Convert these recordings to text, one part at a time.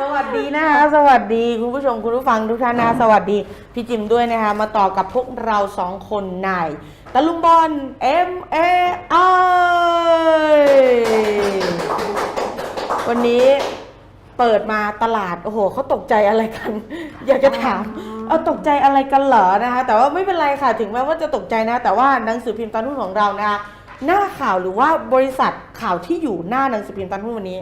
สวัสดีนะคะสวัสดีคุณผู้ชมคุณผู้ฟังทุกท่านนะคะสวัสดีพี่จิมด้วยนะคะมาต่อกับพวกเราสองคนในตะลุมบอล M A I วันนี้เปิดมาตลาด โอ้โหเขาตกใจอะไรกัน อยากจะถาม เอาตกใจอะไรกันเหรอนะคะ แต่ว่าไม่เป็นไรค่ะถึงแม้ว่าจะตกใจนะ แต่ว่าหนังสือพิมพ์ตอนหุ้นของเรานะคะหน้าข่าวหรือว่าบริษัทข่าวที่อยู่หน้าหนังสือพิมพ์ตอนหุ้นวันนี้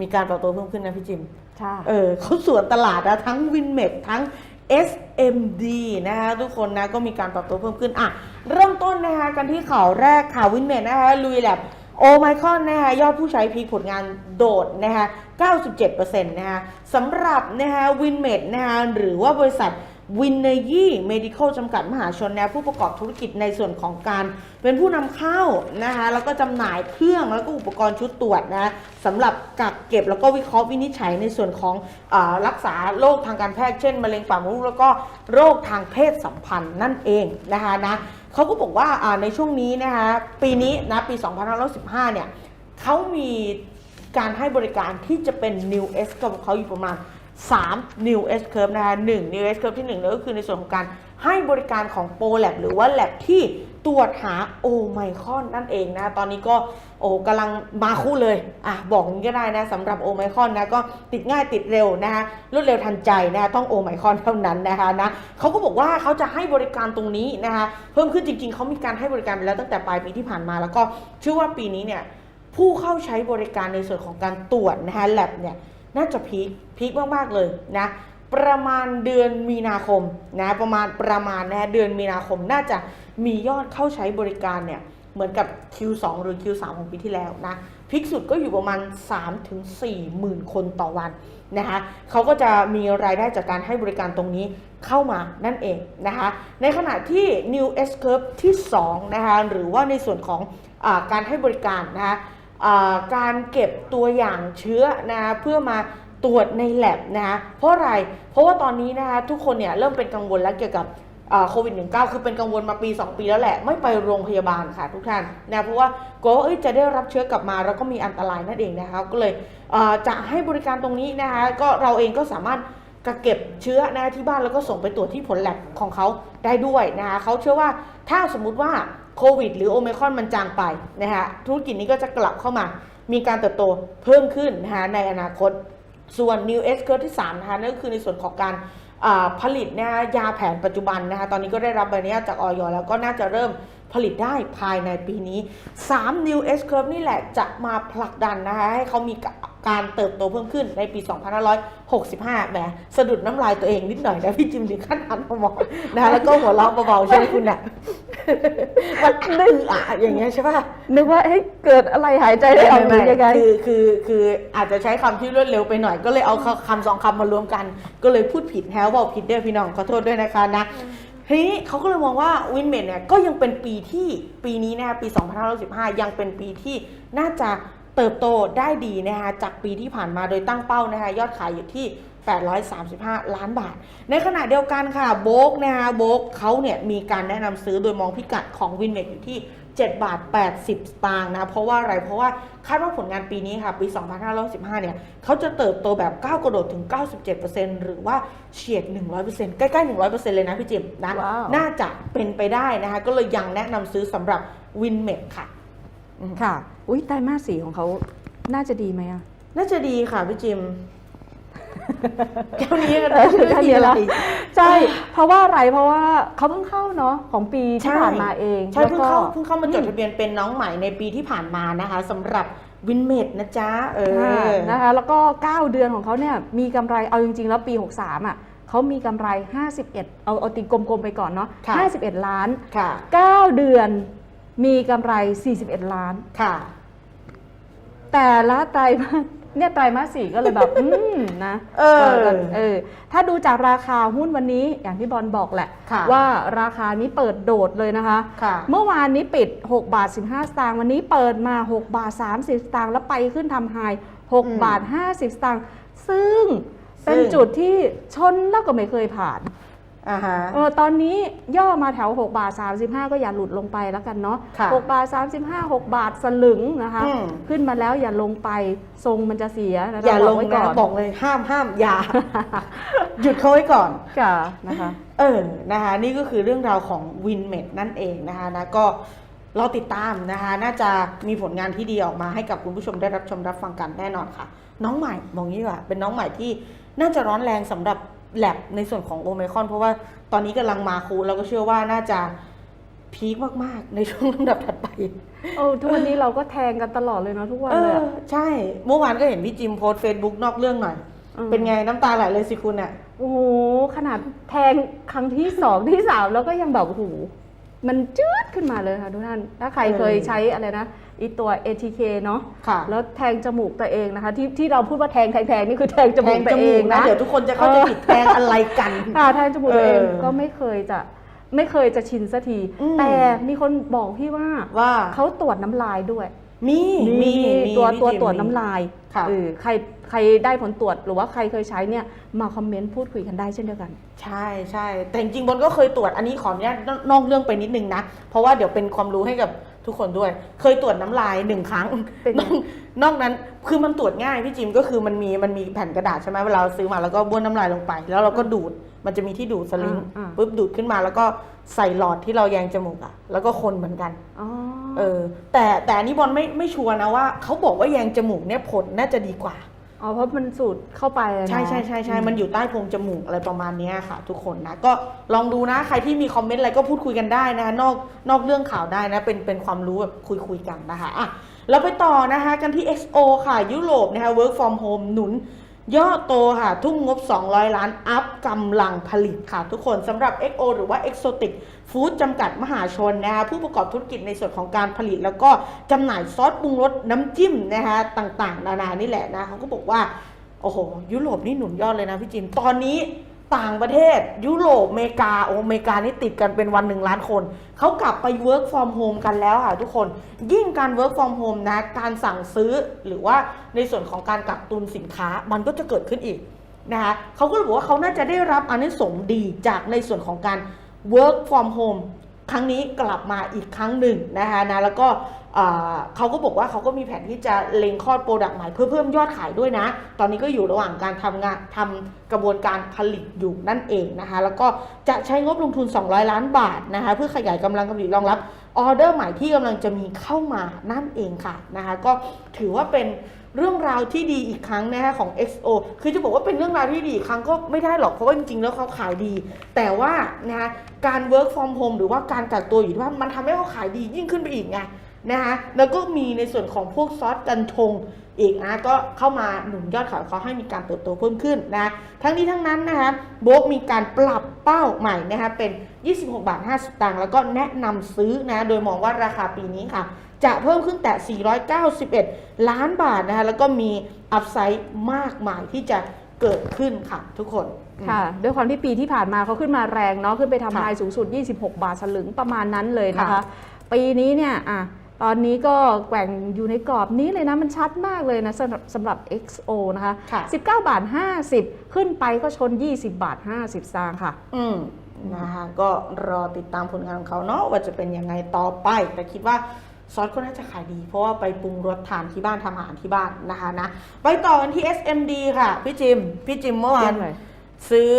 มีการปรับตัวเพิ่มขึ้นนะพี่จิมใช่ เออเขาสวนตลาดนะทั้งวินเม t ทั้ง SMD นะคะทุกคนนะก็มีการปรับตัวเพิ่มขึ้นอะเริ่มต้นนะคะกันที่ข่าวแรกข่าววินเม t นะคะลุยแลบโอไมคอนนะคะยอดผู้ใช้พีผลงานโดดนะคะ97%นะคะสำหรับนะคะวินเมดนะคะหรือว่าบริษัท วินเนยี่เมดิคอลจำกัดมหาชนนะผู้ประกอบธุรกิจในส่วนของการเป็นผู้นำเข้านะคะแล้วก็จำหน่ายเครื่องแล้วก็อุปกรณ์ชุดตรวจนะสำหรับกักเก็บแล้วก็วิเคราะห์วินิจฉัยในส่วนของอรักษาโรคทางการแพทย์เช่นมะเร็งปากมดลูกแล้วก็โรคทางเพศสัมพันธ์นั่นเองนะคะนะเขาก็บอกว่าอ่าในช่วงนี้นะคะปีนี้นะปี 2515 เนี่ยเขามีการให้บริการที่จะเป็น New S กับเขาอยู่ประมาณ 3 New S Curve นะคะ 1 New S Curve ที่1นั่นก็คือในส่วนของการให้บริการของ Pro Lab หรือว่า Lab ที่ตรวจหาโอไมคอนนั่นเองนะ ตอนนี้ก็โอ้กำลังมาคู่เลย อะ บอกงี้ก็ได้นะสำหรับโอไมคอนนะ ก็ติดง่ายติดเร็วนะคะรวดเร็วทันใจนะคะต้องโอไมคอนเท่านั้นนะคะนะเขาก็บอกว่าเขาจะให้บริการตรงนี้นะคะเพิ่มขึ้นจริง ๆ เขามีการให้บริการไปแล้วตั้งแต่ปลายปีที่ผ่านมา แล้วก็เชื่อว่าปีนี้เนี่ยผู้เข้าใช้บริการในส่วนของการตรวจนะคะแลบเนี่ย น่าจะพีคพีคมากๆเลยนะประมาณเดือนมีนาคมนะประมาณประมาณนะเดือนมีนาคมน่าจะมียอดเข้าใช้บริการเนี่ยเหมือนกับ Q2 หรือ Q3 ของปีที่แล้วนะพีคสุดก็อยู่ประมาณ 3-4หมื่นคนต่อวันนะคะเขาก็จะมีรายได้จากการให้บริการตรงนี้เข้ามานั่นเองนะคะในขณะที่ New S Curve ที่ 2 นะคะหรือว่าในส่วนของอการให้บริการนะคะ การเก็บตัวอย่างเชื้อนะเพื่อมาตรวจในแ l ล b นะคะเพราะอะไร เพราะว่าตอนนี้นะคะทุกคนเนี่ยเริ่มเป็นกังวลแล้วเกี่ยวกับโควิด -19 คือเป็นกังวลมาปี 2 ปีแล้วแหละ ไม่ไปโรงพยาบาลค่ะทุกท่านนะเพราะว่ากลัวว่าจะได้รับเชื้อกลับมาแล้วก็มีอันตรายนั่นเองนะคะก็เลยจะให้บริการตรงนี้นะคะก็เราเองก็สามารถกักเก็บเชื้อนะที่บ้านแล้วก็ส่งไปตรวจที่ผลแลบของเขาได้ด้วยนะคะเขาเชื่อว่าถ้าสมมุติว่า โควิด หรือโอมครอนมันจางไปนะคะธุรกิจนี้ก็จะกลับเข้ามา มีการเติบโตเพิ่มขึ้นนะคะในอนาคต ส่วน New S Curve ที่3นะคะนั่นก็คือในส่วนของการผลิตนะคะยาแผนปัจจุบันนะคะตอนนี้ก็ได้รับใบอนุญาตจากออยแล้วก็น่าจะเริ่ม ผลิตได้ภายในปีนี้ 3 New S Curve นี่แหละจะมาผลักดันนะคะให้เขามีการเติบโตเพิ่มขึ้นในปี 2565 แหมสะดุดน้ำลายตัวเองนิดหน่อยนะพี่จิมถึงขั้นหันมามองนะคะแล้วก็หัวเราะเบาๆใช่ไหมคุณน่ะมันนึงอะอย่างเงี้ยใช่ป่ะ นึกว่าเฮ้ยเกิดอะไรหายใจได้ออกหรือยังไงคือคือคืออาจจะใช้คำที่รวดเร็วไปหน่อยก็เลยเอาคำสองคำมารวมกัน ก็เลยพูดผิดแฮวบอกผิดด้วยพี่น้องขอโทษด้วยนะคะนะ ทีนี้เขาก็เลยมองว่าวินเมดเนี่ยก็ยังเป็นปีที่ปีนี้นะคะปี 2515 ยังเป็นปีที่น่าจะเติบโตได้ดีนะคะจากปีที่ผ่านมาโดยตั้งเป้านะคะยอดขายอยู่ที่ 835 ล้านบาท ในขณะเดียวกันค่ะโบกนะคะโบกเขาเนี่ยมีการแนะนำซื้อโดยมองพิกัดของวินเมดอยู่ที่ 7 บาท 80 สตางค์นะ เพราะว่าอะไรเพราะว่าคาดว่าผลงานปีนี้ค่ะ ปี 2515 เนี่ยเขาจะเติบโตแบบก้าวกระโดดถึง 97%หรือว่าเฉียด 100%ใกล้ๆ 100%เลยนะพี่จิมนะว้าวน่าจะเป็นไปได้นะคะ ก็เลยยังแนะนำซื้อสำหรับวินเมดค่ะ ค่ะ อุ้ยไตรมาสสีของเขาน่าจะดีไหมอะน่าจะดีค่ะพี่จิม แค่นี้กันเออไม่แค่มีนี้อะไรละใช่ เพราะว่าอะไรเพราะว่าเขาเพิ่งเข้าเนาะของปีที่ใช่ผ่านมาเองใช่แล้วเพิ่งก็เข้าเพิ่งเข้ามาจดทะเบียนเป็นน้องใหม่ในปีที่ผ่านมานะคะสำหรับวินเมดนะจ๊ะเอค่ะอนะคะแล้วก็ 9 เดือนของเขาเนี่ยมีกำไรเอาจริง ๆ แล้วปี 63อะเขามีกำไร 51 เอาเอาตีกลมๆไปก่อนเนาะค่ะ51 ล้านค่ะ9เดือนมีกำไร 41 ล้านค่ะ แต่ละไตรมาส เนี่ยไตรมาสสี่ก็เลยแบบ อืมนะเออเออ ถ้าดูจากราคาหุ้นวันนี้อย่างที่บอลบอกแหละ ค่ะว่าราคานี้เปิดโดดเลยนะคะ ค่ะ เมื่อวานนี้ปิด 6 บาท 15 สตางค์วันนี้เปิดมา 6 บาท 30 สตางค์แล้วไปขึ้นทำไฮอืม6บาท 50 สตางค์ซึ่งเป็นซึ่งจุดที่ชนแล้วก็ไม่เคยผ่าน อ่าฮะ เออตอนนี้ย่อมาแถว 6 บาท 35 ก็อย่าหลุดลงไปแล้วกันเนาะค่ะ6บาท 35 6 บาทสลึงนะคะ อืม ขึ้นมาแล้วอย่าลงไปทรงมันจะเสียนะคะอย่าลงบกไว้นะก่อนบอกเลยห้ามห้ามอย่า หยุดเขาไว้ก่อน ค่ะนะคะ เออ นะคะ นี่ก็คือเรื่องราวของวินเมดนั่นเองนะคะนะก็รอติดตามนะคะ น่าจะมีผลงานที่ดีออกมาให้กับคุณผู้ชมได้รับชมรับฟังกันแน่นอนค่ะ น้องใหม่บอกงี้ดีกว่าเป็นน้องใหม่ที่น่าจะร้อนแรงสำหรับ แลบในส่วนของโอ i ม r อน เพราะว่าตอนนี้กำลังมาคูแล้วก็เชื่อว่าน่าจะพีคมาก ๆ ในช่วงลำดับถัดไปโอ้ทุกวันนี้เราก็แทงกันตลอดเลยเนาะทุกวันเอเลยออะใช่ เมื่อวานก็เห็นพี่จิมโพสเฟซบุ๊กนอกเรื่องหน่อยอืมเป็นไงน้ำตาไหลเลยสิคุณอะโอ้โหขนาดแทงครั้งที่สองที่สามแล้วก็ยังแบบโอ้โห มันจืดขึ้นมาเลยค่ะทุกท่าน ถ้าใครเออเคยใช้อะไรนะอีตัว ATK เนาะค่ะ แล้วแทงจมูกตัวเองนะคะ ที่ที่เราพูดว่าแทงแทงแทงนี่คือแทงจแทมูกงตัจวเอมูงกนะนะ เดี๋ยวทุกคนจะเข้าใจผิดแทงอะไรกันค่ะแทงจมูกตัวเองเออก็ไม่เคยจะไม่เคยจะชินสักทีอืมแต่มีคนบอกพี่ว่าว่าเขาตรวจน้ำลายด้วย มีมีมีตัวมีตัวจริงตรวจมีน้ำลายค่ะเออใครใครได้ผลตรวจหรือว่าใครเคยใช้เนี่ยมาคอมเมนต์พูดคุยกันได้เช่นเดียวกัน ใช่ใช่แต่จริงๆบนก็เคยตรวจอันนี้ขออนุญาตนนอกเรื่องไปนิดนึงนะ เพราะว่าเดี๋ยวเป็นความรู้ให้กับทุกคนด้วย เคยตรวจน้ำลายหนึ่งครั้งเป็นไงนอกนอกนั้นคือมันตรวจง่ายพี่จิมก็คือมันมีมันมีแผ่นกระดาษใช่ไหมเวลาเราซื้อมาแล้วก็บ้วนน้ำลายลงไป แล้วเราก็ดูดมันจะมีที่ดูดสลิงอ่าปุ๊บดูดขึ้นมา แล้วก็ใส่หลอดที่เราแยงจมูกอะแล้วก็คนเหมือนกันอ๋อ เออแต่แต่อันนี้บอลไม่ไม่ชัวร์นะว่าเขาบอกว่าแยงจมูกเนี่ยผลน่าจะดีกว่าอ๋อเพราะมันสูดเข้าไปอะเนาะใช่ใช่ใช่ใช่มันอยู่ใต้โพรงจมูกอะไรประมาณเนี้ยค่ะ ทุกคนนะก็ลองดูนะใครที่มีคอมเมนต์อะไรก็พูดคุยกันได้นะคะนอกนอกเรื่องข่าวได้นะเป็นเป็นความรู้แบบคุยคุยกันนะคะอะเราไปต่อนะคะกันที่ XO ค่ะ ยุโรปนะคะ work from home หนุน ย่อโตค่ะ ทุ่มงบ 200 ล้าน อัพกำลังผลิตค่ะ ทุกคนสำหรับ XO หรือว่า Exotic Food จำกัดมหาชนนะคะผู้ประกอบธุรกิจในส่วนของการผลิต แล้วก็จำหน่ายซอสปรุงรสน้ำจิ้มนะคะต่างๆ นานานี่แหละนะเขาก็บอกว่า โอ้โห ยุโรปนี่หนุนยอดเลยนะพี่จิมตอนนี้ ต่างประเทศยุโรปอเมริกาโออเมริกานี่ติดกันเป็นวันหนึ่งล้านคน เขากลับไป work from home กันแล้วค่ะทุกคน ยิ่งการ work from home นะ การสั่งซื้อหรือว่าในส่วนของการกักตุนสินค้ามันก็จะเกิดขึ้นอีกนะคะเขาก็เลยบอกว่าเขาน่าจะได้รับอานิสงส์ดีจากในส่วนของการ work from home ครั้งนี้กลับมาอีกครั้งหนึ่งนะคะนะแล้วก็ เขาก็บอกว่าเขาก็มีแผนที่จะเล็งคลอดโปรดักต์ใหม่เพื่อเพิ่มยอดขายด้วยนะ ตอนนี้ก็อยู่ระหว่างการทำงานทำกระบวนการผลิตอยู่นั่นเองนะคะ แล้วก็จะใช้งบลงทุน 200 ล้านบาทนะคะ เพื่อขยายกำลังการผลิตรองรับออเดอร์ใหม่ที่กำลังจะมีเข้ามานั่นเองค่ะนะคะ ก็ถือว่าเป็นเรื่องราวที่ดีอีกครั้งนะคะของ XO คือจะบอกว่าเป็นเรื่องราวที่ดีอีกครั้งก็ไม่ได้หรอกเพราะว่าจริงๆแล้วเขาขายดี แต่ว่านะคะการ work from home หรือว่าการกักตัวอยู่ที่บ้านมันทำให้เขาขายดียิ่งขึ้นไปอีกไง นะคะแล้วก็มีในส่วนของพวกซอสกันชงอีกนะก็เข้ามาหนุนยอดขายของเขาให้มีการเติบโตเพิ่มขึ้นนะทั้งนี้ทั้งนั้นนะคะโบกมีการปรับเป้าใหม่นะคะเป็น 26 บาท 50สตางค์แล้วก็แนะนำซื้อนะโดยมองว่าราคาปีนี้ค่ะ จะเพิ่มขึ้นแต่ 491 ล้านบาทนะคะแล้วก็มีอัพไซด์มากมายที่จะเกิดขึ้นค่ะทุกคนค่ะด้วยความที่ปีที่ผ่านมาเขาขึ้นมาแรงเนาะขึ้นไปทำค่ะลายสูงสุด 26 บาทสลึงประมาณนั้นเลยนะคะค่ะปีนี้เนี่ยอะ ตอนนี้ก็แกว่งอยู่ในกรอบนี้เลยนะ มันชัดมากเลยนะสำหรับสำหรับ XO นะคะค่ะ19 บาท 50 ขึ้นไปก็ชน 20 บาท 50สตางค์ค่ะ อืมนะคะก็รอติดตามผลงานของเขาเนาะว่าจะเป็นยังไงต่อไป แต่คิดว่าซอสก็น่าจะขายดี เพราะว่าไปปรุงรสทานที่บ้านทำอาหารที่บ้านนะคะนะไปต่อกันที่ SMD ค่ะ พี่จิม พี่จิมเมื่อวานเยี่ยมเลยซื้อ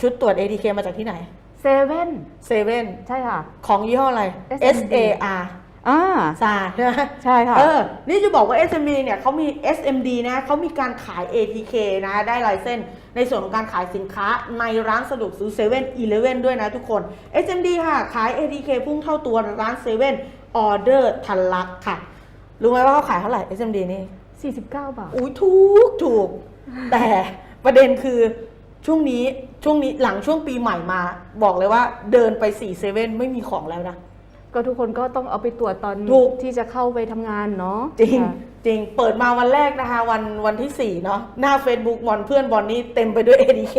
ชุดตรวจ ATK มาจากที่ไหนเซเว่นเซเว่นใช่ค่ะ ของยี่ห้ออะไร S SMD A R อ่าซาใช่ไหมใช่ค่ะ เออ นี่จะบอกว่า SMD เนี่ยเขามี SMD นะเขามีการขาย ATK นะ ได้ไลเซนส์ในส่วนของการขายสินค้าในร้านสะดวกซื้อ7 e เ e ่ e อด้วยนะทุกคน SMD ค่ะ ขาย ATK พุ่งเท่าตัวร้าน7 e เ e ่ e ออเดอร์ทันลักค่ะ รู้ไหมว่าเขาขายเท่าไหร่ SMD นี่ 49 บาท อุ้ยถูกถูก แต่ประเด็นคือช่วงนี้ช่วงนี้หลังช่วงปีใหม่มา บอกเลยว่าเดินไป4เซเว่นไม่มีของแล้วนะ ก็ทุกคนก็ต้องเอาไปตรวจตอนถูก ที่จะเข้าไปทำงานเนาะจริงค่ะ จริงเปิดมาวันแรกนะคะ วันวันที่ 4 เนาะหน้า Facebook บอลเพื่อนบอลนี่เต็มไปด้วย ADK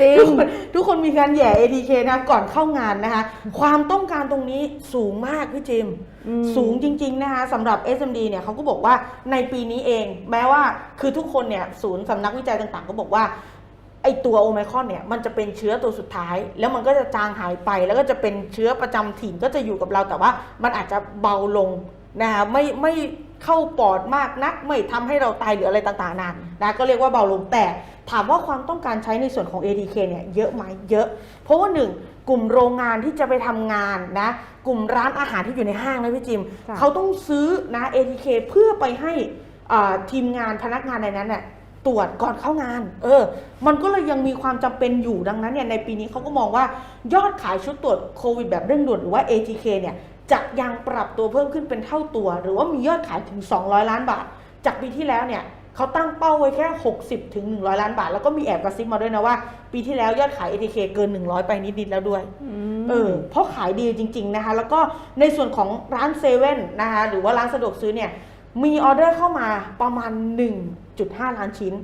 จริง ทุกคนทุกคนมีการแหย่ ADK นะก่อนเข้างานนะคะ ความต้องการตรงนี้สูงมากพี่จิม อืม สูงจริง ๆ นะคะสำหรับ SMD เนี่ยเขาก็บอกว่าในปีนี้เอง แม้ว่าคือทุกคนเนี่ยศูนย์สำนักวิจัยต่างๆ ก็บอกว่า ไอตัวโอไมครอนเนี่ยมันจะเป็นเชื้อตัวสุดท้าย แล้วมันก็จะจางหายไป แล้วก็จะเป็นเชื้อประจำถิ่นก็จะอยู่กับเราแต่ว่ามันอาจจะเบาลงนะคะไม่ไม่เข้าปอดมากนัก ไม่ทำให้เราตายหรืออะไรต่างๆนานนะก็เรียกว่าเบาลงแต่ถามว่าความต้องการใช้ในส่วนของ ATK เนี่ยเยอะไหมเยอะ เพราะว่าหนึ่งกลุ่มโรงงานที่จะไปทำงานนะกลุ่มร้านอาหารที่อยู่ในห้างนะพี่จิมค่ะเขาต้องซื้อนะ ATK เพื่อไปให้อ่าทีมงานพนักงานในนั้นน่ะ ตรวจก่อนเข้างาน เออ มันก็เลยยังมีความจำเป็นอยู่ดังนั้นเนี่ยในปีนี้เขาก็มองว่ายอดขายชุดตรวจโควิดแบบเร่งด่วนหรือว่า ATK เนี่ยจะยังปรับตัวเพิ่มขึ้นเป็นเท่าตัว หรือว่ามียอดขายถึง 200 ล้านบาท จากปีที่แล้วเนี่ยเขาตั้งเป้าไว้แค่ 60ถึง100 ล้านบาท แล้วก็มีแอบกระซิบมาด้วยนะว่า ปีที่แล้วยอดขาย ATK เกิน 100 ไปนิด ๆ แล้วด้วยเออเพราะขายดีจริง ๆ นะคะ แล้วก็ในส่วนของร้านเซเว่นนะคะหรือว่าร้านสะดวกซื้อเนี่ย มีออเดอร์เข้ามาประมาณ 1.5 ล้านชิ้น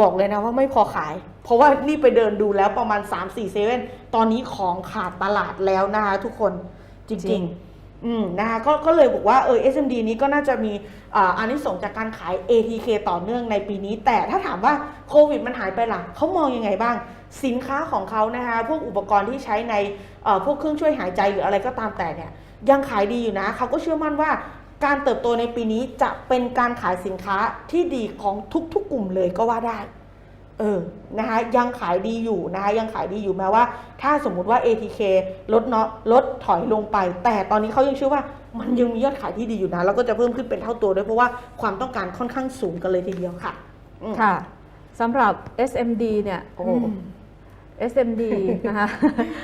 บอกเลยนะว่าไม่พอขาย เพราะว่านี่ไปเดินดูแล้วประมาณ 3-4เซเว่นตอนนี้ของขาดตลาดแล้วนะคะทุกคนจจริริง ง ๆ อืมนะคะก็ก็เลยบอกว่าเออ SMD นี้ก็น่าจะมีอ่าอานิสงส์จากการขาย ATK ต่อเนื่องในปีนี้ แต่ถ้าถามว่าโควิดมันหายไปล่ะเขามองยังไงบ้าง สินค้าของเขานะคะพวกอุปกรณ์ที่ใช้ในเอ่อพวกเครื่องช่วยหายใจหรืออะไรก็ตามแต่เนี่ย ยังขายดีอยู่นะ เขาก็เชื่อมั่นว่า การเติบโตในปีนี้จะเป็นการขายสินค้าที่ดีของทุกๆกลุ่มเลยก็ว่าได้ เออ นะคะ ยังขายดีอยู่นะคะยังขายดีอยู่แม้ว่า ถ้าสมมุติว่า ATK ลดเนาะลดถอยลงไป แต่ตอนนี้เขายังเชื่อว่ามันยังมียอดขายที่ดีอยู่นะ แล้วก็จะเพิ่มขึ้นเป็นเท่าตัวด้วยเพราะว่าความต้องการค่อนข้างสูงกันเลยทีเดียวค่ะอืมค่ะสำหรับ SMD เนี่ย โอ้โหอืม SMD นะคะ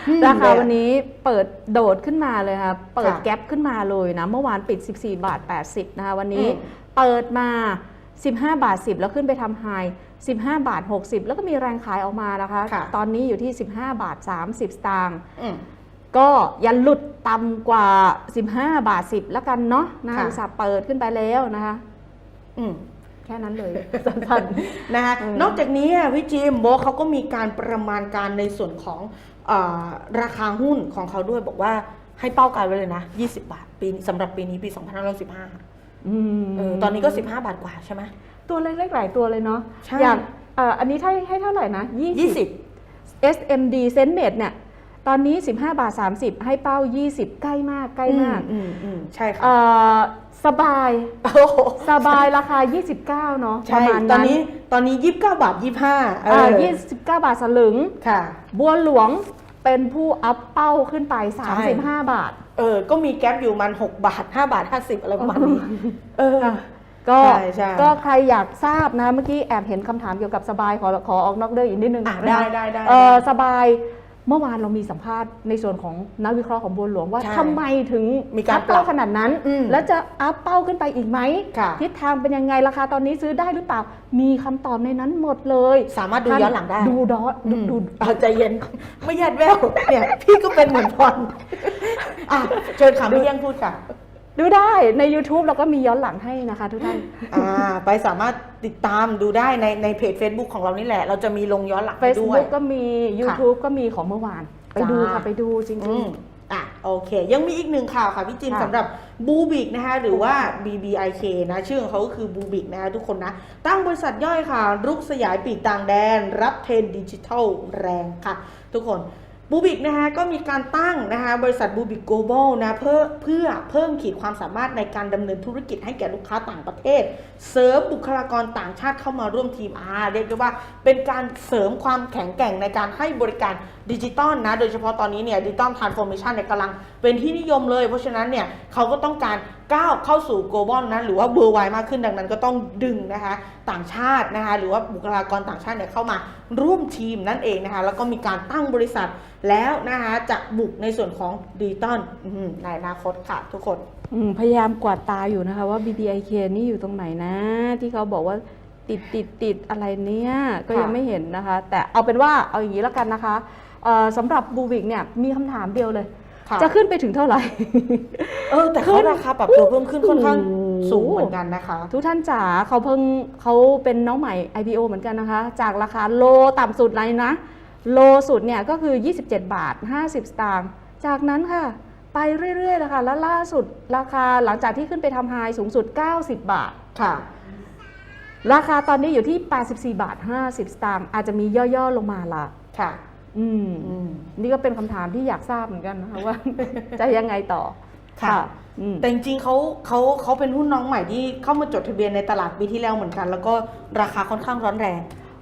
อืมราคาเลยอะวันนี้เปิดโดดขึ้นมาเลยค่ะ เปิดค่ะแกลบขึ้นมาเลยนะ เมื่อวานปิด 14 บาท 80 นะคะ วันนี้อืมเปิดมา 15 บาท 10 แล้วขึ้นไปทำไฮ 15 บาท 60 แล้วก็มีแรงขายออกมานะคะค่ะตอนนี้อยู่ที่ 15 บาท 30 สตางค์อืมก็อยันหลุดต่ำกว่า 15 บาท 10 แล้วกันเนาะนะคะค่ะอุตส่าห์เปิดขึ้นไปแล้วนะคะ อืม แค่นั้นเลยสั้นนะคะอืมนอกจากนี้อะพี่จิมโบทเขาก็มีการประมาณการในส่วนของอาราคาหุ้นของเขาด้วยบอกว่าให้เป้าการไว้เลยนะ 20 บาทปีนี้สำหรับปีนี้ปี 2515ๆอืมเออตอนนี้ก็ 15 บาทกว่าใช่ไหมตัวเล็กๆหลายตัวเลยเนาะใช่อย่างเอ่ออันนี้ให้ให้เท่าไหร่นะ 20 SMD เซนเมดเนี่ย ตอนนี้ 15 บาท 30 ให้เป้า 20 ใกล้มากใกล้มากอืมอืมใช่ค่ะเอ่อสบายโอ้โหสบายราคา 29 เนาะปใช่ระมาณตอนนั้นนี้ตอนนี้ 29 บาท 25เอเอ่ออ29 บาทสลึงค่ะ บัวหลวงเป็นผู้อัพเป้าขึ้นไป 35 บาท เออ ก็มีแก๊ปอยู่มัน 6 บาท 5 บาท 50 อะไรประมาณนี้ เออก็ใช่ใช่ก็ใครอยากทราบนะ เมื่อกี้แอบเห็นคำถามเกี่ยวกับสบายขอขอออกนอกเรื่องอีกนิดนึงอะนะคะได้ได้ได้เออสบาย เมื่อวานเรามีสัมภาษณ์ในส่วนของนักวิเคราะห์ของบัวหลวงว่าใช่ทำไมถึงมีการอัพเป้าปรับขนาดนั้นอืมแล้วจะอัพเป้าขึ้นไปอีกไหมค่ะทิศทางเป็นยังไงราคาตอนนี้ซื้อได้หรือเปล่า มีคำตอบในนั้นหมดเลย สามารถดูย้อนหลังได้ ดูดอดูอืมดูเอาใจเย็น ไม่ยัดแววเนี่ยพี่ก็เป็นเหมือนพรอะเชิญค่ะไม่แย่งพูดค่ะ ดูได้ใน YouTube เราก็มีย้อนหลังให้นะคะทุกท่าน อ่าไปสามารถติดตามดูได้ในในเพจ Facebook ของเรานี่แหละ เราจะมีลงย้อนหลังให้ด้วย Facebook ก็มี YouTube ก็มีของเมื่อวาน ไปดูจ้าค่ะ ไปดูจริอืงมอะโอเค ยังมีอีกหนึ่งข่าวค่ะพี่จินค่ะสำหรับบูบิกนะคะหรือว่า BBIK นะชื่อของเขาก็คือบูบิกนะคะทุกคนนะ ตั้งบริษัทย่อยค่ะ รุกสยายปีกต่างแดน รับเทรนด์ดิจิทัลแรงค่ะ ทุกคน บูบิกนะคะก็มีการตั้งนะคะบริษัทบูบิก global นะเพื่อเพื่อเพิ่มขีดความสามารถในการดำเนินธุรกิจให้แก่ลูกค้าต่างประเทศ เสริมบุคลากรต่างชาติเข้ามาร่วมทีมอาเรียกได้ว่าเป็นการเสริมความแข็งแกร่งในการให้บริการ ดิจิตอลนะ โดยเฉพาะตอนนี้เนี่ยดิจิตอลทรานส์ฟอร์เมชันเนี่ยกำลังเป็นที่นิยมเลย เพราะฉะนั้นเนี่ยเขาก็ต้องการก้าวเข้าสู่ global นะหรือว่า worldwide มากขึ้นดังนั้นก็ต้องดึงนะคะต่างชาตินะคะหรือว่าบุคลากรต่างชาติเนี่ยเข้ามาร่วมทีมนั่นเองนะคะแล้วก็มีการตั้งบริษัทแล้วนะคะจะบุกในส่วนของดิจิตอลในอนาคตค่ะทุกคนพยายามกวาดตาอยู่นะคะว่า BBIK นี่อยู่ตรงไหนนะ ที่เขาบอกว่าติดติดติดอะไรเนี่ยก็ยังไม่เห็นนะคะ แต่เอาเป็นว่าเอาอย่างนี้แล้วกันนะคะ สำหรับบูวิกเนี่ยมีคำถามเดียวเลย ค่ะจะขึ้นไปถึงเท่าไหร่ เออแต่เขาราคาปรับตัวเพิ่มขึ้นค่อนข้างโอ้โหสูงเหมือนกันนะคะ ทุกท่านจ๋าเขาเพิ่งเขาเป็นน้องใหม่ IPO เหมือนกันนะคะ จากราคาโลต่ำสุดเลยนะ โลสุดเนี่ยก็คือ 27 บาท 50 สตางค์จากนั้นค่ะ ไปเรื่อยๆเลยค่ะแล้วล่าสุดราคาหลังจากที่ขึ้นไปทำไฮสูงสุด 90 บาท ค่ะ ราคาตอนนี้อยู่ที่ 84 บาท 50 สตางค์อาจจะมีย่อๆลงมาละ ค่ะ อืมอืมนี่ก็เป็นคำถามที่อยากทราบเหมือนกันนะคะว่าจะยังไงต่อค่ะอืมแต่จริงๆเขาเขาเขาเป็นหุ้นน้องใหม่ที่เข้ามาจดทะเบียนในตลาดปีที่แล้วเหมือนกัน แล้วก็ราคาค่อนข้างร้อนแรง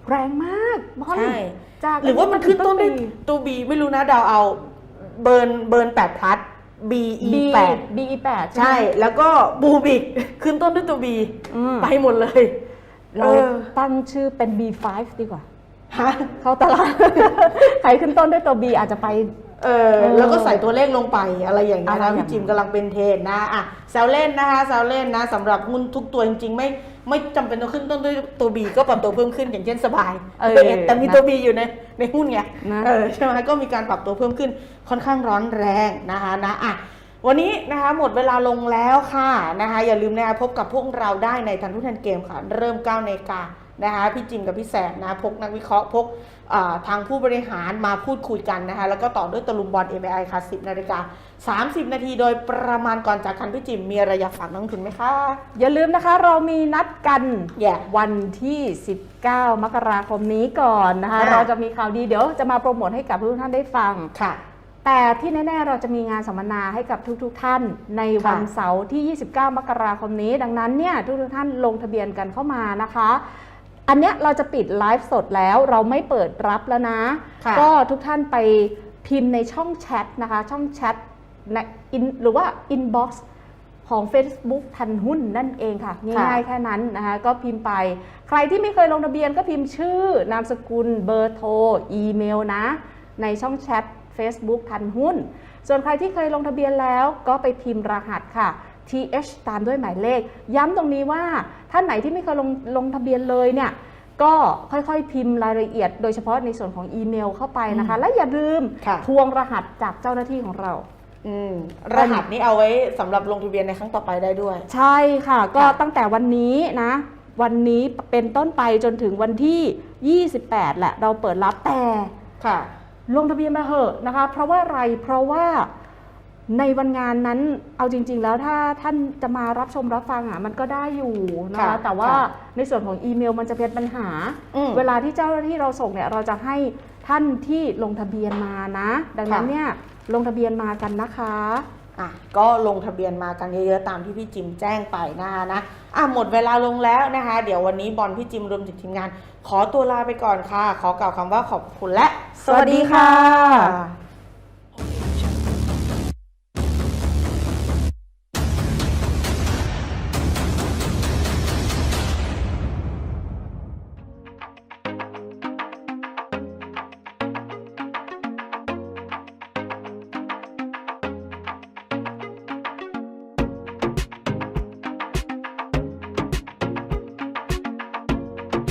แรงมากบอลใช่จากหรือว่ามันขึ้นต้นด้วยปีตัวบีไม่รู้นะดาวเอาเบิร์นเบิร์นแปดพลัส B E B แปด B E แปดใช่ แล้วก็บูบิกขึ้นต้นด้วยตัว B อืมไปหมดเลย เราเออตั้งชื่อเป็น B5 ดีกว่า ฮะเข้าตลาด ใครขึ้นต้นด้วยตัว B อาจจะไป เออเออแล้วก็ใส่ตัวเลขลงไปอะไรอย่างเงี้ยอะไรอนะย่างนั้พี่นจิมกำลังเป็นเทรนนะอะแซวเล่นนะคะแซวเล่นนะสำหรับหุ้นทุกตัวจริงๆ ไม่ไม่จำเป็นต้องขึ้นต้นด้วยตัว B ก็ปรับตัวเพิ่มขึ้นอย่างเช่นสบายเออแต่มีตัว B อยู่ในในหุ้นไงนะ เออใช่ไหมก็มีการปรับตัวเพิ่มขึ้นค่อนข้างร้อนแรงนะคะนะอะวันนี้นะคะหมดเวลาลงแล้วค่ะนะคะอย่าลืมนะคะพบกับพวกเราได้ในทันทุนทันเกมค่ะ เริ่ม9นาฬิกา นะคะพี่จิมกับพี่แสบนะพกนักวิเคราะห์พกอ่าทางผู้บริหารมาพูดคุยกันนะคะแล้วก็ต่อด้วยตะลุมบอล MI ค่ะ 10นาฬิกา30 นาทีโดยประมาณก่อนจากกันพี่จิมมีอะไรอยากฝากนักลงทุนไหมคะ อย่าลืมนะคะเรามีนัดกันแย่วันที่ 19 มกราคมนี้ก่อนนะคะอ่าเราจะมีข่าวดีเดี๋ยวจะมาโปรโมทให้กับทุกท่านได้ฟังค่ะแต่ที่แน่ ๆ เราจะมีงานสัมมนาให้กับทุกๆท่านในวันค่ะเสาร์ที่ 29 มกราคมนี้ ดังนั้นเนี่ยทุกๆท่านลงทะเบียนกันเข้ามานะคะ อันเนี้ยเราจะปิดไลฟ์สดแล้วเราไม่เปิดรับแล้วนะ ค่ะก็ทุกท่านไปพิมพ์ในช่องแชทนะคะ ช่องแชทใน in หรือว่า inbox ของ Facebook ทันหุ้นนั่นเองค่ะง่ายๆแค่นั้นนะคะ ก็พิมพ์ไป ใครที่ไม่เคยลงทะเบียนก็พิมพ์ชื่อ นามสกุลเบอร์โทร อีเมลนะ ในช่องแชท Facebook ทันหุ้น ส่วนใครที่เคยลงทะเบียนแล้วก็ไปพิมพ์รหัสค่ะ TH ตามด้วยหมายเลข ย้ำตรงนี้ว่า ท่านไหนที่ไม่เคยลงลงทะเบียนเลยเนี่ยก็ค่อยๆ พิมพ์รายละเอียด โดยเฉพาะในส่วนของอีเมลเข้าไปนะคะ และอย่าลืมค่ะทวงรหัสจากเจ้าหน้าที่ของเราอืมรหัสนี้เอาไว้สำหรับลงทะเบียนในครั้งต่อไปได้ด้วย ใช่ค่ะ ก็ค่ะตั้งแต่วันนี้นะ วันนี้เป็นต้นไปจนถึงวันที่ 28 แหละ เราเปิดรับแต่ค่ะลงทะเบียนมาเหอะนะคะ เพราะว่าอะไรเพราะว่า ในวันงานนั้นเอาจริง ๆ แล้วถ้าท่านจะมารับชมรับฟังอะมันก็ได้อยู่นะคะค่ะแต่ว่าค่ะในส่วนของอีเมลมันจะเป็นปัญหา อืมเวลาที่เจ้าหน้าที่เราส่งเนี่ยเราจะให้ท่านที่ลงทะเบียนมานะ ดังนั้นค่ะ เนี่ยลงทะเบียนมากันนะคะ อะก็ลงทะเบียนมากันเยอะๆตามที่พี่จิมแจ้งไปนะคะนะอะหมดเวลาลงแล้วนะคะ เดี๋ยววันนี้บอลพี่จิมรวมถึงทีมงาน ขอตัวลาไปก่อนค่ะ ขอกล่าวคำว่าขอบคุณและ สวัสดีค่ะ